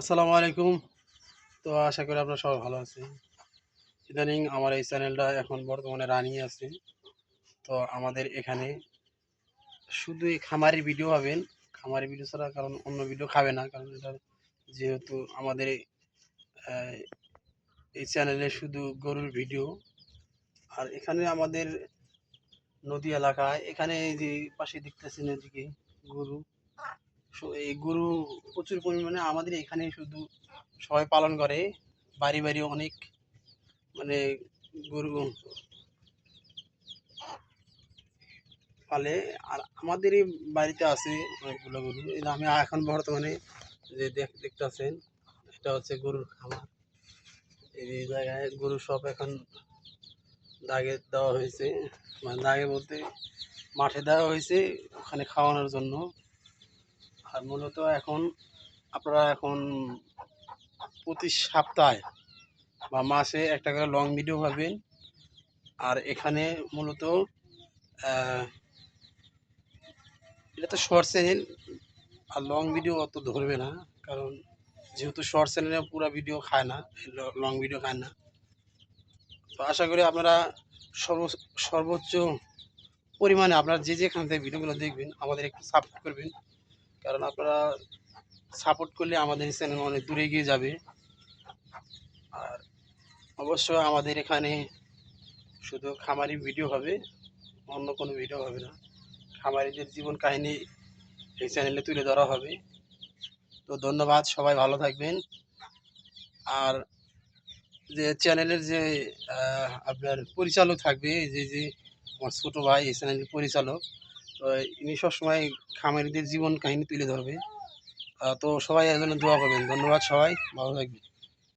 আসসালামু আলাইকুম। তো আশা করি আপনারা সবাই ভালো আছেন। ইদানিং আমার এই চ্যানেলটা এখন বর্তমানে রানিং আছে। তো আমাদের এখানে শুধু এই খামারি ভিডিও পাবেন। খামারি ভিডিও ছাড়া কারণ অন্য ভিডিও খাবে না। কারণ এটা যেহেতু আমাদের এই, চ্যানেলে শুধু গরুর ভিডিও। আর এখানে আমাদের নদী এলাকায় এখানে যে পাশে দেখতেছেন এদিকে গরু। এই গরু প্রচুর পরিমাণে আমাদের এখানে শুধু সবাই পালন করে। বাড়ি বাড়ি অনেক মানে গরু পালে। আর আমাদের বাড়িতে আছে অনেকগুলো গরু। আমি এখন বর্তমানে যে দেখ দেখতেছেন, এটা হচ্ছে গরুর খামার। এই জায়গায় গরু সব এখন দাগে দেওয়া হয়েছে। মানে দাগে বলতে মাঠে দেওয়া হয়েছে ওখানে খাওয়ানোর জন্য। আর মূলত এখন আপনারা এখন প্রতি সপ্তাহে বা মাসে একটা করে লং ভিডিও পাবেন আর এখানে মূলত এটা তো শর্ট চ্যানেল আর লং ভিডিও অত ধরবে না, কারণ যেহেতু শর্ট চ্যানেলে পুরো ভিডিও খায় না লং ভিডিও খায় না। তো আশা করি আপনারা সর্ব, সর্বোচ্চ পরিমাণে আপনারা যে যেখান থেকে ভিডিওগুলো দেখবেন, আমাদের একটু সাপোর্ট করবেন। কারণ আপনারা সাপোর্ট করলে আমাদের চ্যানেল অনেক দূরে এগিয়ে যাবে। আর অবশ্যই আমাদের এখানে শুধু খামারি ভিডিও হবে, অন্য কোনো ভিডিও হবে না। খামারিদের জীবন কাহিনী এই চ্যানেলে তুলে ধরা হবে। তো ধন্যবাদ, সবাই ভালো থাকবেন। আর যে চ্যানেলের যে আপনার পরিচালক থাকবে যে যে আমার ছোটো ভাই, এই চ্যানেলের পরিচালক ইনি সবসময় খামারিদের জীবন কাহিনী তুলে ধরবে। তো সবাই এর জন্য দোয়া করবেন। ধন্যবাদ সবাই। ভালো থাকবেন।